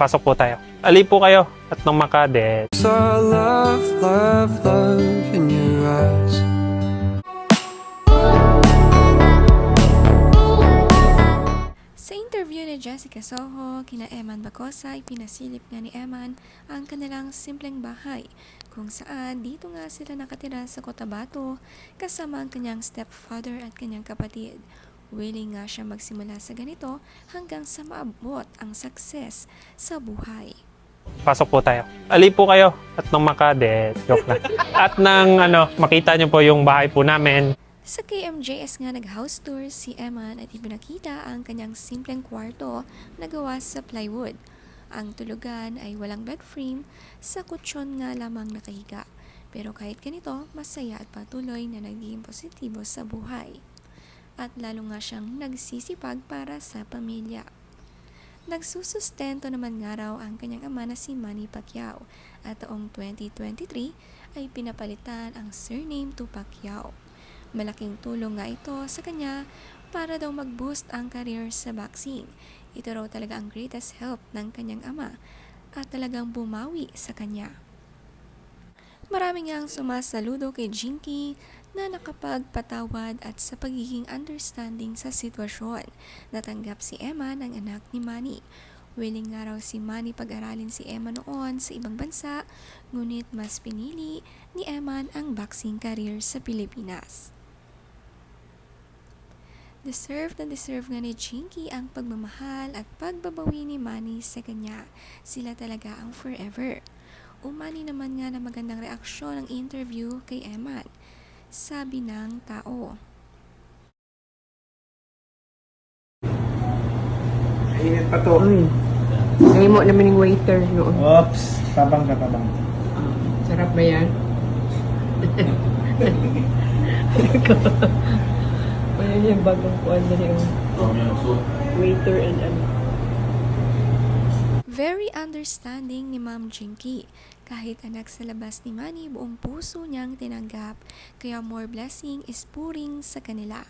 Pasok po tayo. Ali po kayo at nang makadet. Saw love, love, love in your eyes. Sa interview ni Jessica Soho, kina Eman Bacosa, ipinasilip nga ni Eman ang kanilang simpleng bahay kung saan dito nga sila nakatira sa Cotabato kasama ang kanyang stepfather at kanyang kapatid. Willing nga siya magsimula sa ganito hanggang sa maabot ang success sa buhay. Pasok po tayo. Ali po kayo at nang makadet. Joke lang. At nang ano, makita niyo po yung bahay po namin. Sa KMJS nga nag-house tour si Eman at ipinakita ang kanyang simpleng kwarto na gawa sa plywood. Ang tulugan ay walang bed frame, sa kutsyon nga lamang nakahiga. Pero kahit ganito, masaya at patuloy na naging positibo sa buhay. At lalo nga siyang nagsisipag para sa pamilya. Nagsusustento naman nga raw ang kanyang ama na si Manny Pacquiao at taong 2023 ay pinapalitan ang surname to Pacquiao. Malaking tulong nga ito sa kanya para daw mag-boost ang career sa boxing. Ito raw talaga ang greatest help ng kanyang ama at talagang bumawi sa kanya. Marami nga ang sumasaludo kay Jinky na nakapagpatawad at sa pagiging understanding sa sitwasyon. Natanggap si Emma ng anak ni Manny. Willing nga raw si Manny pag-aralin si Emma noon sa ibang bansa, ngunit mas pinili ni Emma ang boxing career sa Pilipinas. Deserve na deserve nga ni Jinky ang pagmamahal at pagbabawi ni Manny sa kanya. Sila talaga ang forever. Umani naman nga na magandang reaksyon ang interview kay Eman. Sabi ng tao. Init pa to. Uy. Nahimo naman yung waiter noon. Oops, tabang ka tabang. Ah, sarap ba yan? Ano yung bagong kuwan na yung waiter and ano. Very understanding ni Ma'am Jinky. Kahit anak sa labas ni Manny, buong puso niyang tinanggap. Kaya more blessing is pouring sa kanila.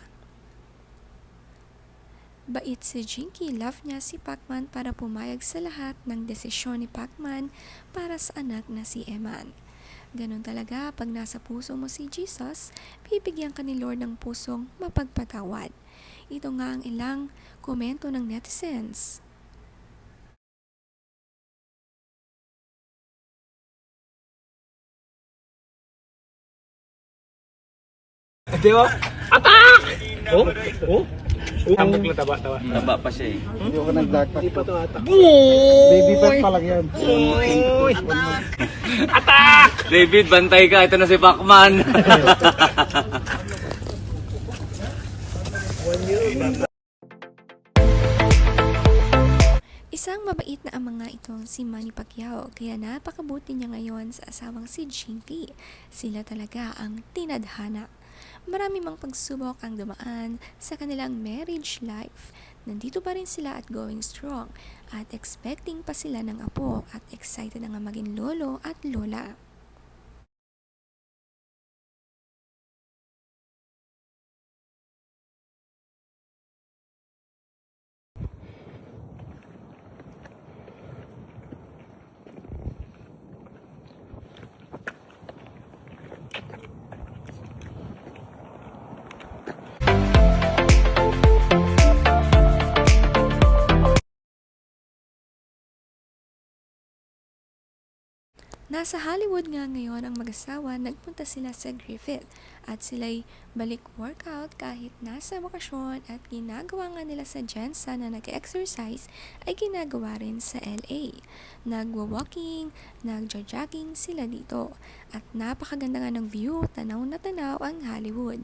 Bait si Jinky, love niya si Pacman para pumayag sa lahat ng desisyon ni Pacman para sa anak na si Eman. Ganon talaga pag nasa puso mo si Jesus, bibigyan ka ni Lord ng pusong mapagpatawad. Ito nga ang ilang komento ng netizens. Di ba? Attack! Oh? Oh? Tambok na taba, taba. Taba pa siya eh. Hindi ko nagdakpa. Hindi pa to atak. Baby fat pa lang yan. David, bantay ka. Ito na si Pacman. Isang mabait na ang mga itong si Manny Pacquiao kaya napakabuti niya ngayon sa asawang si Jinky. Sila talaga ang tinadhana. Marami mang pagsubok ang dumaan sa kanilang marriage life. Nandito pa rin sila at going strong at expecting pa sila ng apo at excited na nga maging lolo at lola. Nasa Hollywood nga ngayon ang mag-asawa, nagpunta sila sa Griffith at sila'y balik workout kahit nasa bakasyon at ginagawa nga nila sa Jensen na nag-exercise ay ginagawa rin sa LA. Nagwa-walking, nagja-jogging sila dito at napakaganda nga ng view, tanaw na tanaw ang Hollywood.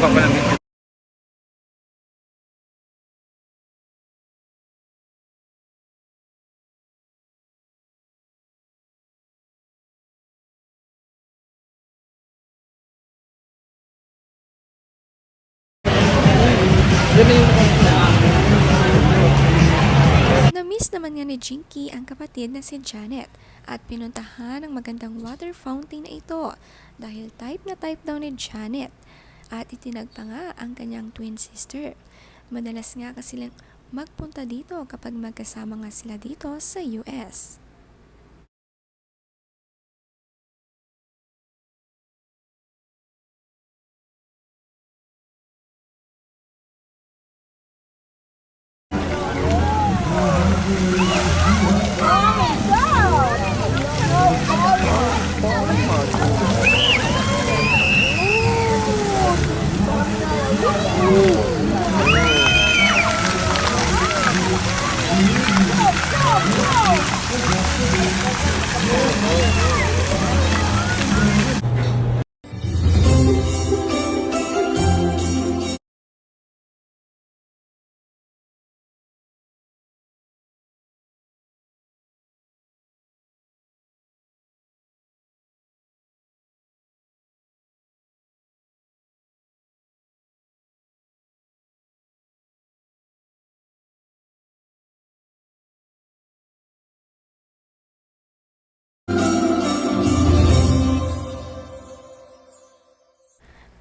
Papalamit. Namiss naman nga ni Jinky ang kapatid na si Janet at pinuntahan ang magandang water fountain na ito dahil type na type daw ni Janet at itinagpa nga ang kanyang twin sister. Madalas nga kasi silang magpunta dito kapag magkasama nga sila dito sa US.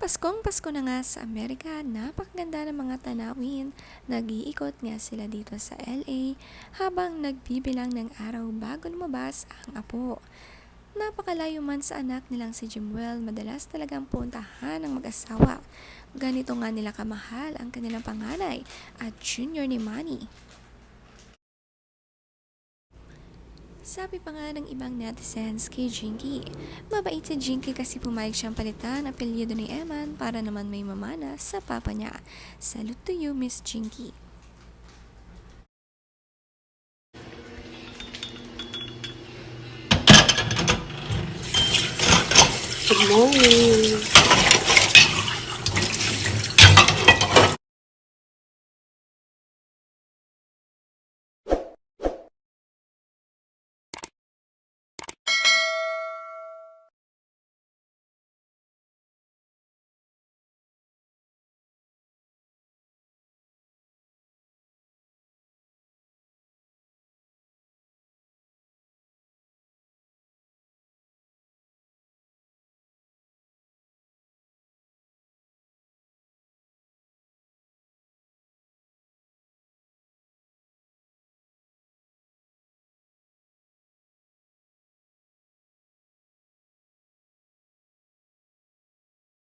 Paskong Pasko na nga sa Amerika, napakaganda ng mga tanawin. Nag-iikot nga sila dito sa LA habang nagbibilang ng araw bago lumabas ang apo. Napakalayo man sa anak nilang si Jimwell, madalas talagang puntahan ng mag-asawa. Ganito nga nila kamahal ang kanilang panganay at junior ni Manny. Sabi pa nga ng ibang netizens kay Jinky, mabait si Jinky kasi pumayag siyang palitan ang apelyido ni Eman para naman may mamana sa papa niya. Salute to you, Miss Jinky. Good morning.